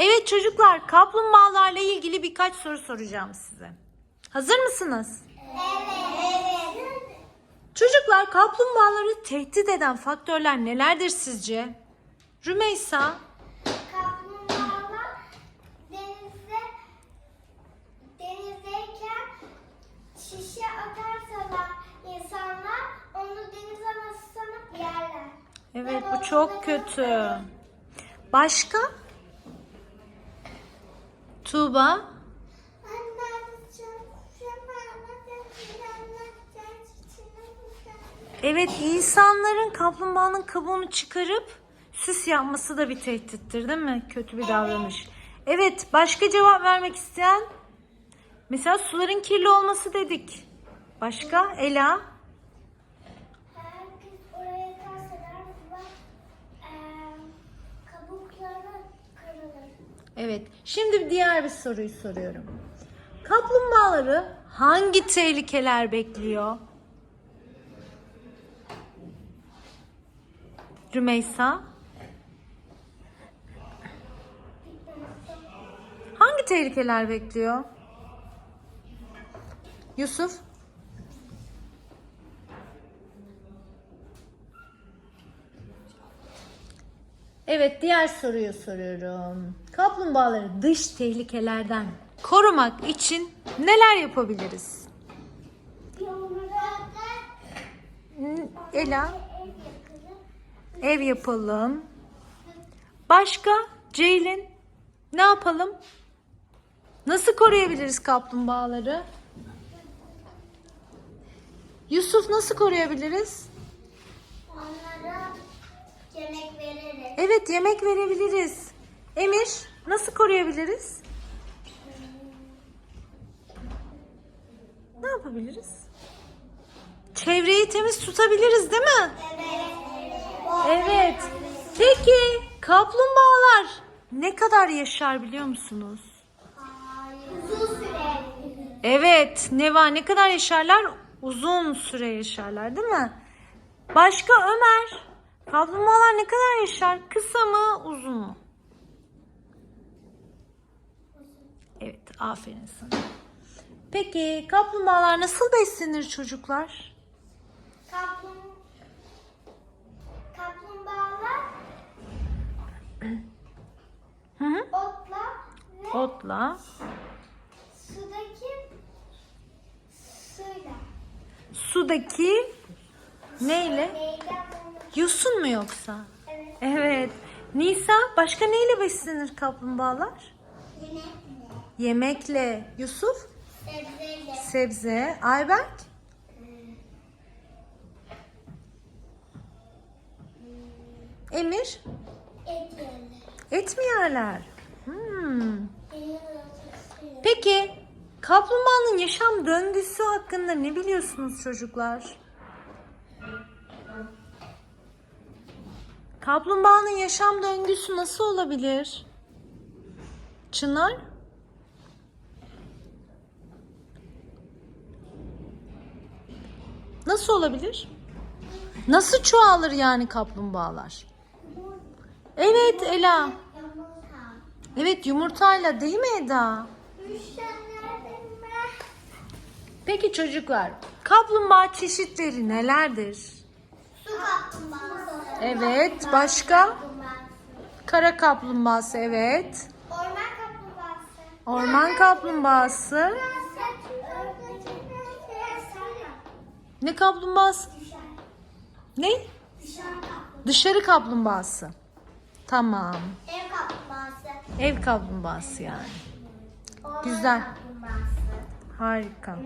Evet çocuklar, kaplumbağalarla ilgili birkaç soru soracağım size. Hazır mısınız? Evet. Çocuklar, kaplumbağaları tehdit eden faktörler nelerdir sizce? Rümeysa, Kaplumbağalar denizde denizdeyken şişe atarsalar insanlar onu deniz anası sanıp yerler. evet bu çok kötü. Başka? Tuğba, evet insanların kaplumbağanın kabuğunu çıkarıp süs yapması da bir tehdittir değil mi? Kötü bir davranış. Evet, başka cevap vermek isteyen? Mesela suların kirli olması dedik. Başka? Ela? Evet. Şimdi diğer bir soruyu soruyorum. Kaplumbağaları hangi tehlikeler bekliyor? Rümeysa? Hangi tehlikeler bekliyor? Yusuf? Evet, diğer soruyu soruyorum. Kaplumbağaları dış tehlikelerden korumak için neler yapabiliriz? Ela, ev yapalım. Başka? Ceylin, ne yapalım? Nasıl koruyabiliriz kaplumbağaları? Yusuf nasıl koruyabiliriz? Yemek veririz. Evet yemek verebiliriz. Emir nasıl koruyabiliriz? Ne yapabiliriz? Çevreyi temiz tutabiliriz değil mi? Evet. Evet. Peki kaplumbağalar ne kadar yaşar biliyor musunuz? Uzun süre. Evet Neva ne kadar yaşarlar? Uzun süre yaşarlar değil mi? Başka Ömer kaplumbağalar ne kadar yaşar? Kısa mı uzun mu? Evet aferin sana. Peki kaplumbağalar nasıl beslenir çocuklar? Kaplum kaplumbağalar Hı hı. otla ve Otla, sudaki suyla. sudaki neyle? Yosun mu yoksa? Evet. Evet. Nisa başka neyle beslenir kaplumbağalar? Yine Yemekle. Yusuf? sebzeyle. Sebze. Ayberk? Emir? Et yerler. Et mi yerler? Hmm. Peki kaplumbağanın yaşam döngüsü hakkında ne biliyorsunuz çocuklar? Kaplumbağanın yaşam döngüsü nasıl olabilir? Çınar? Nasıl olabilir? Nasıl çoğalır yani kaplumbağalar? Evet Ela. Evet yumurtayla değil mi Eda? Peki çocuklar, kaplumbağa çeşitleri nelerdir? Su kaplumbağası. Evet, başka? Kara kaplumbağası, evet. Orman kaplumbağası. Orman kaplumbağası. Ne kaplumbağası? Ne? Dışarı kaplumbağası. Tamam. Ev kaplumbağası. Ev kaplumbağası yani. Güzel. Harika.